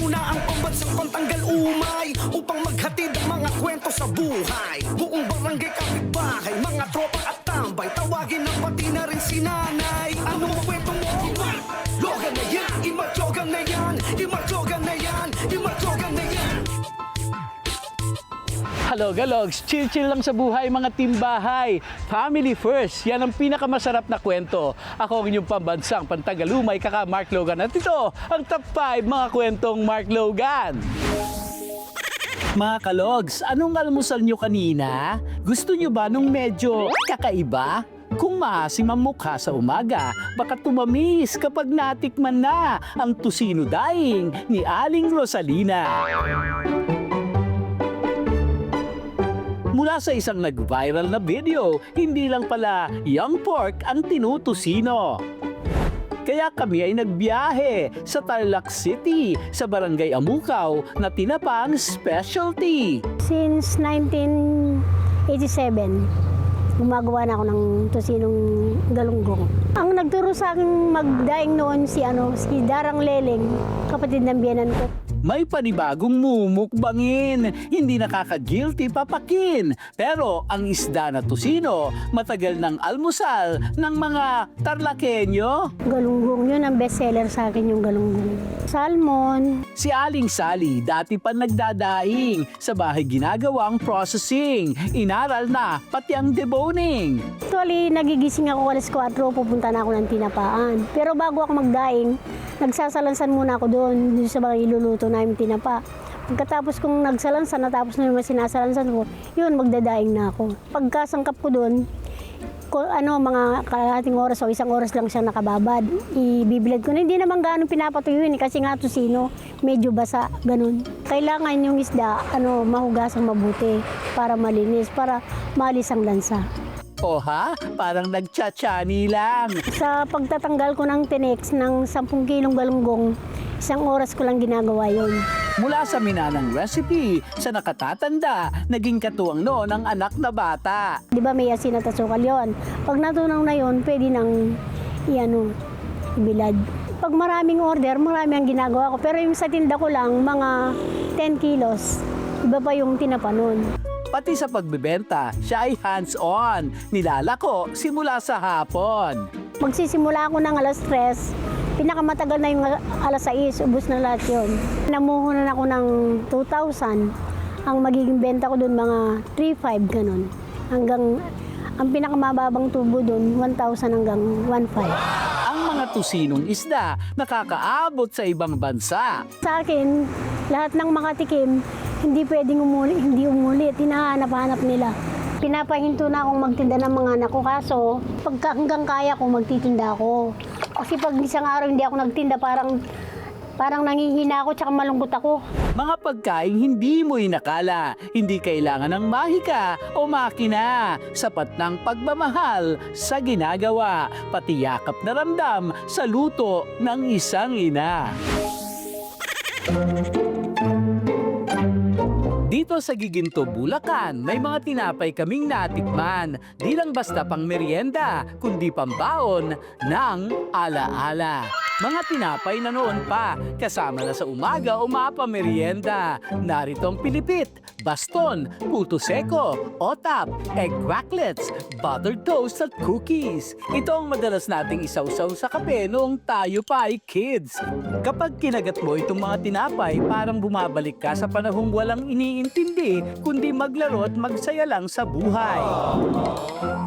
Narito na ang pambansang pantanggal umay Upang maghatid ang mga kwento sa buhay. Buong barangay kapitbahay Mga tropa at tambay Tawagin na pati na rin si nanay. Anong kwento Hello, Galogs! Chill-chill lang sa buhay, mga timbahay. Family first, yan ang pinakamasarap na kwento. Ako ang inyong pambansang pantagalumay, kaka Mark Logan. At ito, ang top 5 mga kwentong Mark Logan. Mga kalogs, anong almusal nyo kanina? Gusto nyo ba nung medyo kakaiba? Kung maasim ang mukha sa umaga, baka tumamis kapag natikman na ang tusino daing ni Aling Rosalina. Mula sa isang nag-viral na video, hindi lang pala young pork ang tinutusino. Kaya kami ay nagbiyahe sa Tarlac City, sa Barangay Amukaw na tinapang specialty. Since 1987, gumagawa na ako ng tusinong galunggong. Ang nagturo sa akin magdaing noon si ano si Darang Leleng, kapatid ng biyanan ko. May panibagong mumukbangin, hindi nakaka-guilty papakin. Pero ang isda na tusino, matagal ng almusal ng mga Tarlakenyo. Galunggong yun ang bestseller sa akin yung galunggong. Salmon, Si Aling Sally dati pa nagdadaing sa bahay ginagawang processing. Inaral na pati ang deboning. Actually, nagigising ako alas 4, pupunta na ako ng tinapaan. Pero bago ako magdaing, nagsasalansan muna ako doon, doon sa mga iluluto namin tinapa. Pagkatapos kong nagsalansan, natapos na mga sinasalansan ko, yun, magdadaing na ako. Pagkasangkap ko doon, ko, ano, mga kalahating oras o isang oras lang siya nakababad. Ibibilad ko na, hindi naman ganun pinapatuyuin eh, kasi nga sino, medyo basa, ganun. Kailangan yung isda, ano, mahugasan mabuti para malinis, para malis ang lansa. O ha? Parang nagchatsani lang. Sa pagtatanggal ko ng tinex ng 10 kilong galunggong, isang oras ko lang ginagawa yon. Mula sa minanang recipe, sa nakatatanda, naging katuwang noon ang anak na bata. Di ba may asin at asukal yon? Pag natunaw na yon, pwede nang iano, ibilad. Pag maraming order, marami ang ginagawa ko. Pero yung sa tinda ko lang, mga 10 kilos. Iba pa yung tinapa nun. Pati sa pagbebenta, siya ay hands-on. Nilalako simula sa hapon. Magsisimula ako ng alas 3, pinakamatagal na yung alas 6, ubus na lahat yun. Namuhunan ako ng 2,000. Ang magiging benta ko doon mga 3,500 ganun. Hanggang, ang pinakamababang tubo doon, 1,000 hanggang 1,500. Ang mga tusinong isda nakakaabot sa ibang bansa. Sa akin, lahat ng makatikim, hindi pwedeng umuli, hindi umulit, hinahanap-hanap nila. Pinapahinto na akong magtinda ng mga anak ko, kaso pagka hanggang kaya ko, magtitinda ako. Kasi pag isang araw hindi ako nagtinda, parang parang nangihina ako tsaka malungkot ako. Mga pagkain hindi mo inakala, hindi kailangan ng mahika o makina. Sapat ng pagmamahal sa ginagawa, pati yakap na ramdam sa luto ng isang ina. Dito sa Giginto, Bulacan, may mga tinapay kaming natikman. Di lang basta pang merienda, kundi pambaon ng alaala. Mga tinapay na noon pa, kasama na sa umaga o mapamerienda. Narito ang pilipit, baston, puto seko, otap, egg cracklets, buttered toast at cookies. Ito ang madalas nating isawsaw sa kape noong tayo pa ay kids. Kapag kinagat mo itong mga tinapay, parang bumabalik ka sa panahong walang iniintindi, kundi maglaro at magsaya lang sa buhay.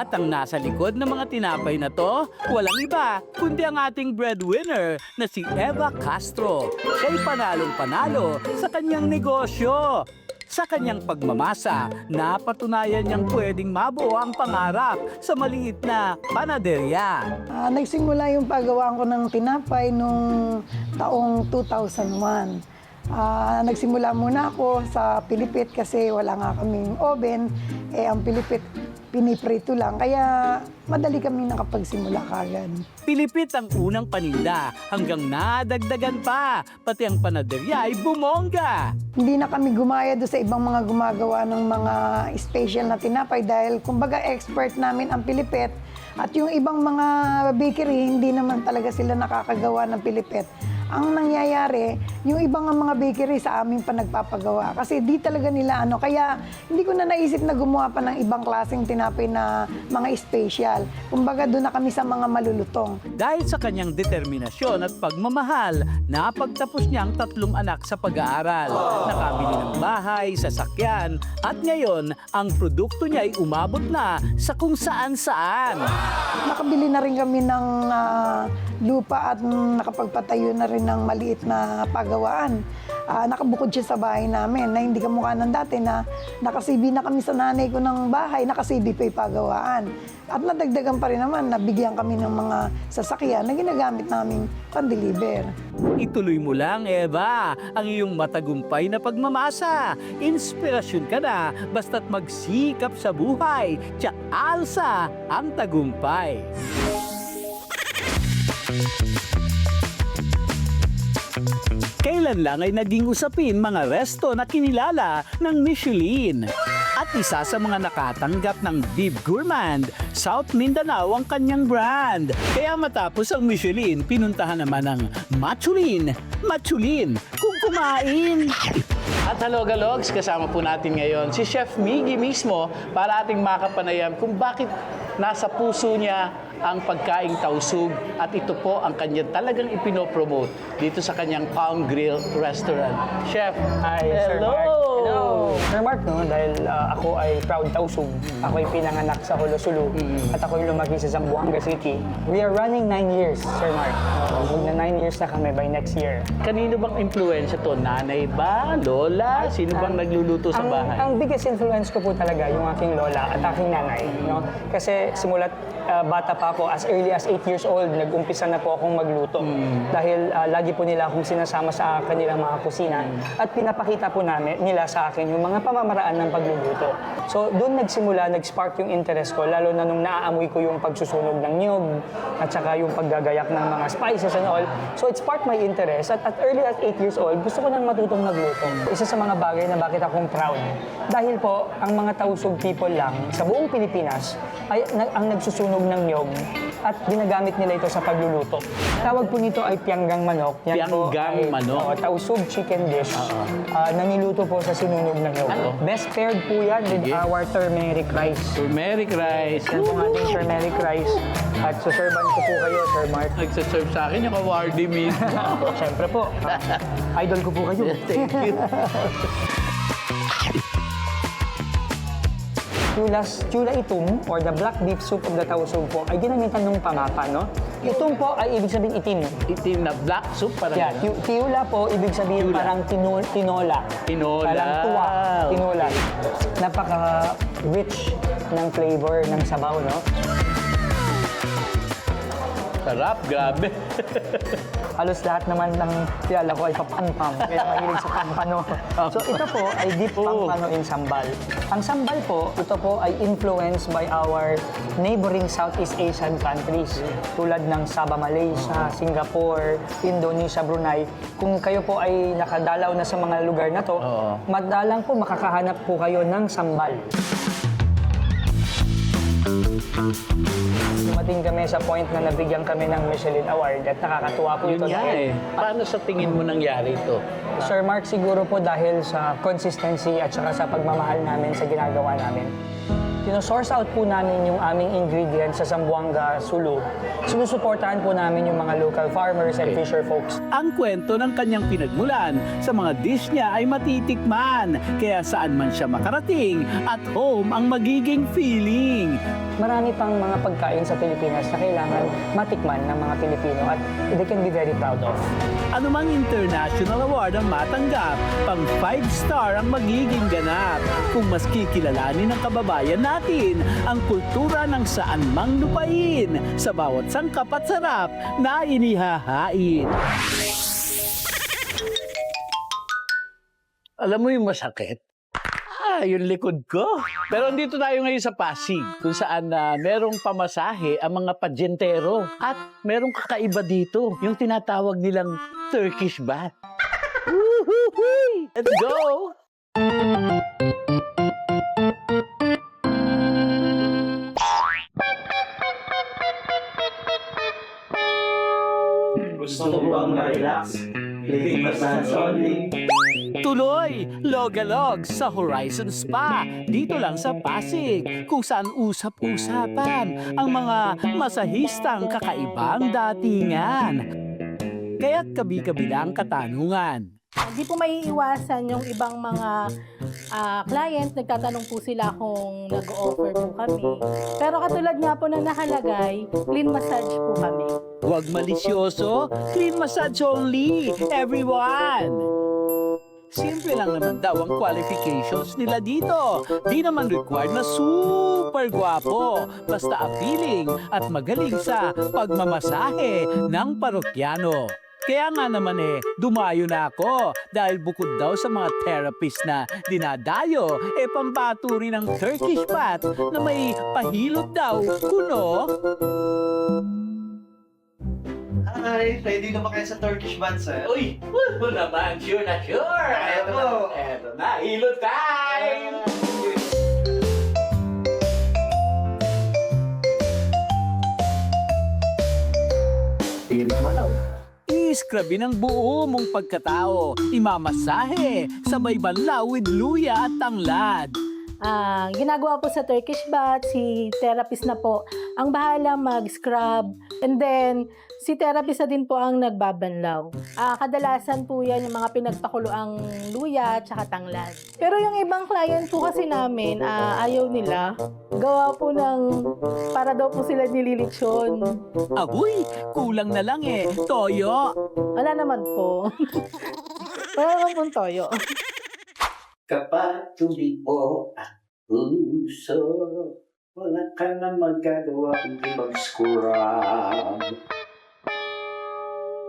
At ang nasa likod ng mga tinapay na to, walang iba, kundi ang ating breadwinner na si Eva Castro. Siya'y panalong-panalo sa kanyang negosyo. Sa kanyang pagmamasa, napatunayan niyang pwedeng mabuo ang pangarap sa maliit na panaderya. Ah, nagsimula yung paggawa ko ng tinapay nung taong 2001. Ah, nagsimula muna ako sa Pilipit kasi wala nga kaming oven. Eh, ang Pilipit, piniprito lang. Kaya madali kami nakapagsimula kagad. Pilipit ang unang paninda hanggang nadagdagan pa. Pati ang panaderya ay bumongga. Hindi na kami gumaya doon sa ibang mga gumagawa ng mga special na tinapay dahil kumbaga expert namin ang Pilipit. At yung ibang mga bakery, hindi naman talaga sila nakakagawa ng Pilipit. Ang nangyayari, yung ibang mga bakery sa amin pa nagpapagawa. Kasi di talaga nila ano. Kaya hindi ko na naisip na gumawa pa ng ibang klaseng tinapay na mga special. Kumbaga doon na kami sa mga malulutong. Dahil sa kanyang determinasyon at pagmamahal, napagtapos niya ang tatlong anak sa pag-aaral. Nakabili ng bahay, sasakyan, at ngayon, ang produkto niya ay umabot na sa kung saan-saan. Nakabili na rin kami ng ah, lupa at nakapagpatayo na rin ng maliit na pagawaan. Ah, nakabukod siya sa bahay namin na hindi kamukha ng dati na nakasibi na kami sa nanay ko ng bahay, nakasibi pa yung pagawaan. At nadagdagan pa rin naman, nabigyan kami ng mga sasakyan na ginagamit naming pandeliver. Ituloy mo lang, Eva, ang iyong matagumpay na pagmamasa. Inspirasyon ka na, basta't magsikap sa buhay. Tsak alsa ang tagumpay. Kailan lang ay naging usapin mga resto na kinilala ng Michelin. At isa sa mga nakatanggap ng Vive Gourmand, South Mindanao ang kanyang brand. Kaya matapos ang Michelin, pinuntahan naman ng Machulin. Machulin, kung kumain. At hello Galogs, kasama po natin ngayon si Chef Miggy mismo para ating makapanayam kung bakit nasa puso niya ang pagkaing tausug at ito po ang kanya talagang ipinopromote dito sa kanyang Palm Grill Restaurant. Chef, Hi, Sir hello! Mark. Hello! Sir Mark, no, dahil ah, ako ay proud tausug. Ako ay pinanganak sa Holosulu. At ako ay lumaki sa Zamboanga City. We are running nine years, Sir Mark. Uh, Magna nine years na kami by next year. Kanino bang impluensya to? Nanay ba? Lola? Sino bang nagluluto sa ang, bahay? Ang biggest influence ko po talaga yung aking lola at aking nanay. No? Kasi simulat ah, bata pa ako, as early as 8 years old, nag-umpisa na po akong magluto. Dahil ah, lagi po nila akong sinasama sa kanilang mga kusina. At pinapakita po namin, nila sa akin yung mga pamamaraan ng pagluluto. So doon nagsimula, nag-spark yung interest ko, lalo na nung naaamoy ko yung pagsusunog ng niyog at saka yung paggagayak ng mga spices and all. So it sparked my interest. At at early as 8 years old, gusto ko nang matutong magluto. Isa sa mga bagay na bakit akong proud. Dahil po, ang mga tausog people lang sa buong Pilipinas ay na- ang nagsusunog ng niyog at ginagamit nila ito sa pagluluto. Tawag po nito ay pianggang manok. po Pianggang ay, manok? oo, tausog chicken dish ah, na niluto po sa sinunog ng niyog. Ano? Best paired po yan with Sige. our turmeric rice. Turmeric rice. Yan po ang ating turmeric rice. At suserban ko po kayo, Sir Mark. Nagsaserve sa akin yung kawardi mismo. Siyempre po. Idol ko po kayo. Thank you. Chulas, chula itum or the black beef soup of the tausog po ay ginamitan ng pamapa, no? Itum po ay ibig sabihin itim. Itim na black soup parang Yeah, gano'n. ti- tiula po ibig sabihin Tiula. parang tinu- tinola. Tinola. Parang tuwa, tinola. Napaka-rich ng flavor ng sabaw, no? Sarap, grabe. Halos lahat naman ng kilala ko ay papampam. Kaya mahilig sa pampano. So ito po ay deep Oh. pampano in sambal. Ang sambal po, ito po ay influenced by our neighboring Southeast Asian countries. Tulad ng Sabah, Malaysia, Singapore, Indonesia, Brunei. Kung kayo po ay nakadalaw na sa mga lugar na to, Oo. madalang po makakahanap po kayo ng sambal. Dumating kami sa point na nabigyan kami ng Michelin Award at nakakatuwa po Yun ito nga dahil eh. Paano sa tingin mo nangyari ito? Sir Mark, siguro po dahil sa consistency at saka sa pagmamahal namin sa ginagawa namin. Sino-source out po namin yung aming ingredients sa Zamboanga, Sulu. Sinusuportahan po namin yung mga local farmers and fisher folks. Ang kwento ng kanyang pinagmulan sa mga dish niya ay matitikman. Kaya saan man siya makarating, at home ang magiging feeling. Marami pang mga pagkain sa Pilipinas na kailangan matikman ng mga Pilipino at they can be very proud of. Anumang international award ang matanggap, pang 5 star ang magiging ganap. Kung mas kikilalanin ng kababayan natin ang kultura ng saan mang lupain sa bawat sangkap at sarap na inihahain. Alam mo yung masakit? Ah, yung likod ko. Pero dito tayo ngayon sa Pasig, kung saan na merong pamasahe ang mga padyentero. At merong kakaiba dito, yung tinatawag nilang Turkish bath. Let's go! Gusto ko bang ma-relax. Living massage only. Tuloy, Logalog sa Horizon Spa. Dito lang sa Pasig, kung saan usap-usapan ang mga masahistang kakaibang datingan. Kaya't kabi-kabila ang katanungan. Hindi po may iwasan yung ibang mga ah, client, nagtatanong po sila kung nag-offer po kami. Pero katulad nga po na nakalagay, clean massage po kami. Huwag malisyoso, clean massage only, everyone! Simple lang naman daw ang qualifications nila dito. Di naman required na super gwapo. Basta appealing at magaling sa pagmamasahe ng parokyano. Kaya nga naman eh, dumayo na ako dahil bukod daw sa mga therapist na dinadayo, eh pampaturi ng Turkish bath na may pahilot daw, kuno. Hi, ready na ba kayo sa Turkish bath, sir? Uy, mo naman, sure na sure. Eto na, eto na, hilot time! Iskrabi ng buo mong pagkatao, imamasahe, sabay banlaw with luya at tanglad. Ah, ginagawa po sa Turkish bath, si therapist na po ang bahala mag-scrub. And then, si therapist na din po ang nagbabanlaw. Ah, kadalasan po yan yung mga pinagpakuloang luya at saka tanglad. Pero yung ibang client po kasi namin, ah, ayaw nila. Gawa po ng, para daw po sila nililitsyon. Abuy, kulang na lang eh, toyo. Wala naman po. Wala naman pong toyo. Kapag tumibo ang puso, wala ka na magagawa kundi mag-scrub.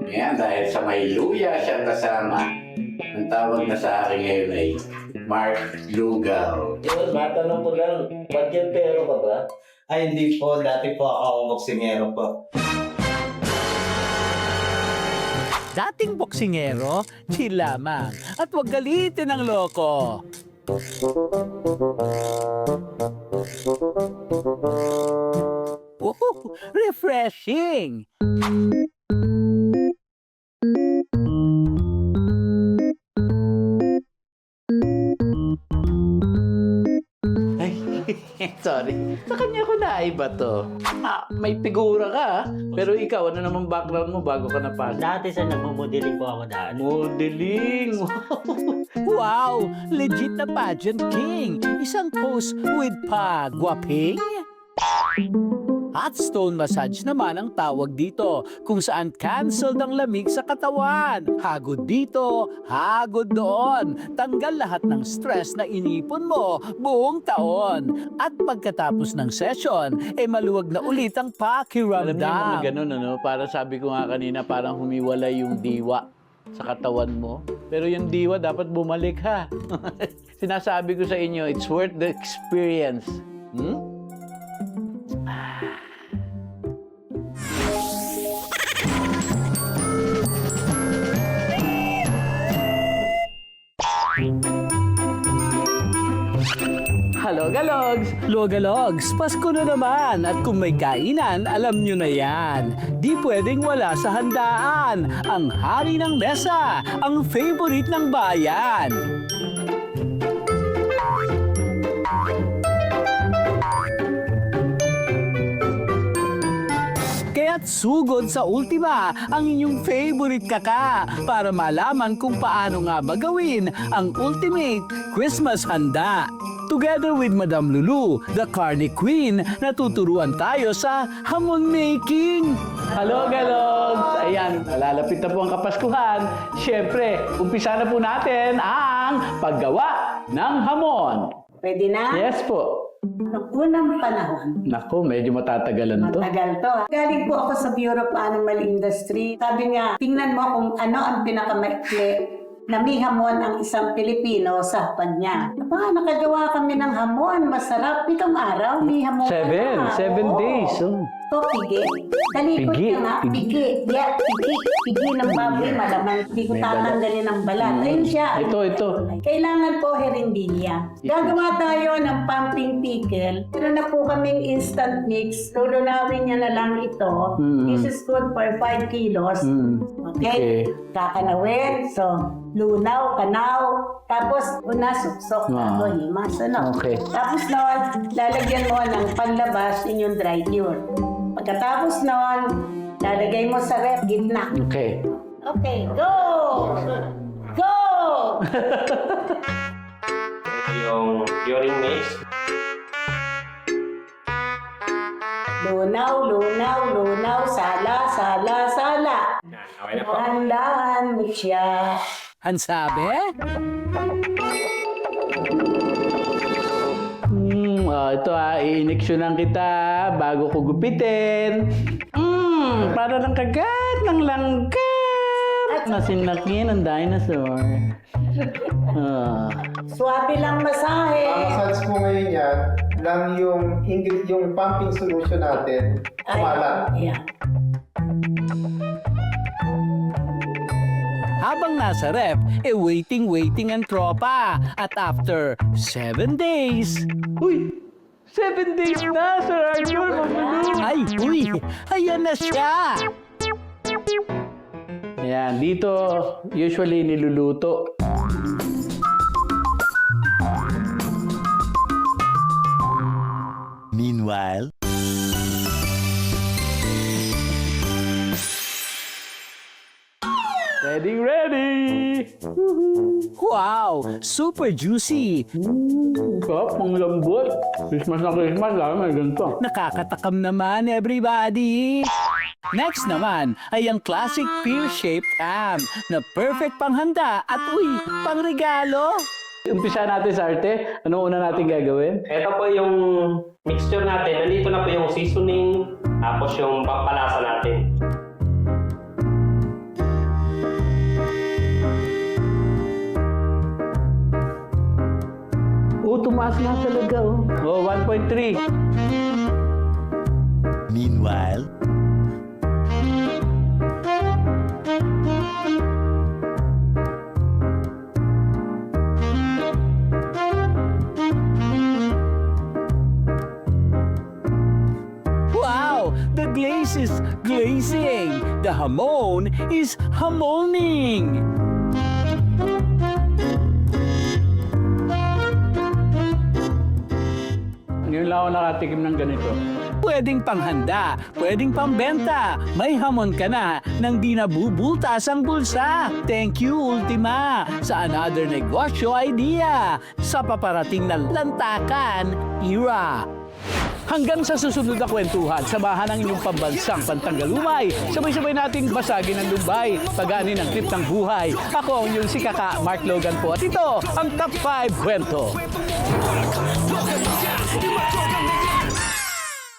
Yan, dahil sa may luya siya kasama. Ang tawag na sa akin ngayon ay Mark Lugaw. Yun, matanong ko lang, bagyantero ka ba? Ay, hindi po. Dati po ako boksingero po. Dating boksingero, chill lamang. At huwag galitin ng loko. Woohoo! Refreshing! Sorry. Sa kanya ko naiba to. Ah, may figura ka, ah. pero ikaw, ano naman background mo bago ka napasok? Dati sa nagmumodeling po ako daan. Modeling! Wow! Legit na pageant king! Isang pose with pagwaping? Hot stone massage naman ang tawag dito, kung saan cancelled ang lamig sa katawan. Hagod dito, hagod doon. Tanggal lahat ng stress na inipon mo buong taon. At pagkatapos ng session, eh maluwag na ulit ang Alam niyo mga pakiramdam. ganun, ano? Para sabi ko nga kanina, parang humiwalay yung diwa sa katawan mo. Pero yung diwa dapat bumalik ha. Sinasabi ko sa inyo, it's worth the experience. Hmm? Hello, Galogs! Logalogs, Pasko na naman at kung may kainan, alam nyo na yan. Di pwedeng wala sa handaan. Ang hari ng mesa, ang favorite ng bayan. Kaya't sugod sa ultima ang inyong favorite kaka para malaman kung paano nga ba gawin ang ultimate Christmas handa. Together with Madam Lulu, the Carne Queen, natuturuan tayo sa hamon making. Hello, Galogs! Ayan, malalapit na po ang Kapaskuhan. Siyempre, umpisa na po natin ang paggawa ng hamon. Pwede na? Yes po. Noong unang panahon, Nako, medyo matatagalan to. matagal to. ah. Galing po ako sa Bureau of Animal Industry. Sabi niya, tingnan mo kung ano ang pinakamaikli na may hamon ang isang Pilipino sa hapag niya. Aba, nakagawa kami ng hamon. Masarap. Itong araw, may hamon ka Seven. na. Seven Oo. days. Oh. Ito, pigi. Talikod Pigi, ka nga. pigi. Pigi. Yeah, pigi. Pigi ng baboy. Malamang hindi ko May balat. tatanggalin ang balat. Ayun siya. Ito, ito. Kailangan po herindilya. Gagawa tayo ng pumping pickle. Meron na po kaming instant mix. Lulunawin niya na lang ito. Mm. This is good for 5 kilos. Mm. Okay? Okay. Kakanawin. So, lunaw, kanaw. Tapos, una, suksok. Ah. Ako, himas. Ano? Okay. Tapos noon, lalagyan mo ng panlabas inyong dry cure. Pagkatapos noon, lalagay mo sa rep, gitna. Okay. Okay, go! Go! Yung curing mix. Lunaw, lunaw, lunaw, sala, sala, sala. Okay na po. Dahan-dahan mo siya. Ang sabi? Hmm, ah, ito ah, iiniksyonan kita bago ko gupitin. Hmm, para lang kagat ng langkat na sinakin ng dinosaur. Ah, Swabe lang masahe. Ang massage po ngayon yan, lang yung, ingre- yung pumping solution natin, kumalat. Ayan. Habang nasa rep, e waiting waiting ang tropa. At after seven days, Uy! Seven days na, Sir Arthur! Mabulong! ay uy, ayan na siya. Ayan, dito usually niluluto. Meanwhile, Ready, ready! Wow, super juicy. Sarap, ang lambot. Christmas na Christmas, lalo may ganito. Nakakatakam naman everybody. Next naman ay ang classic pear-shaped ham na perfect panghanda at uy, pangregalo. Umpisa natin sa arte. Ano una natin gagawin? Ito po yung mixture natin. Nandito na po yung seasoning, tapos yung pampalasa natin. Oh, tumaas na talaga oh. Oh, 1.3. meanwhile, Wow, the glaze is glazing. The hamon is hamoning. Ngayon lang ako nakatikim ng ganito. Pwedeng panghanda, pwedeng pambenta. May hamon ka na nang di nabubultas ang bulsa. Thank you, Ultima, sa another negosyo idea sa paparating na lantakan era. Hanggang sa susunod na kwentuhan, samahan ang inyong pambansang pantanggalumay. Sabay-sabay nating basagin ang Dubai, pagani ng trip ng buhay. Ako ang inyong si Kaka Mark Logan po at ito ang Top 5 Kwento. you 上的夜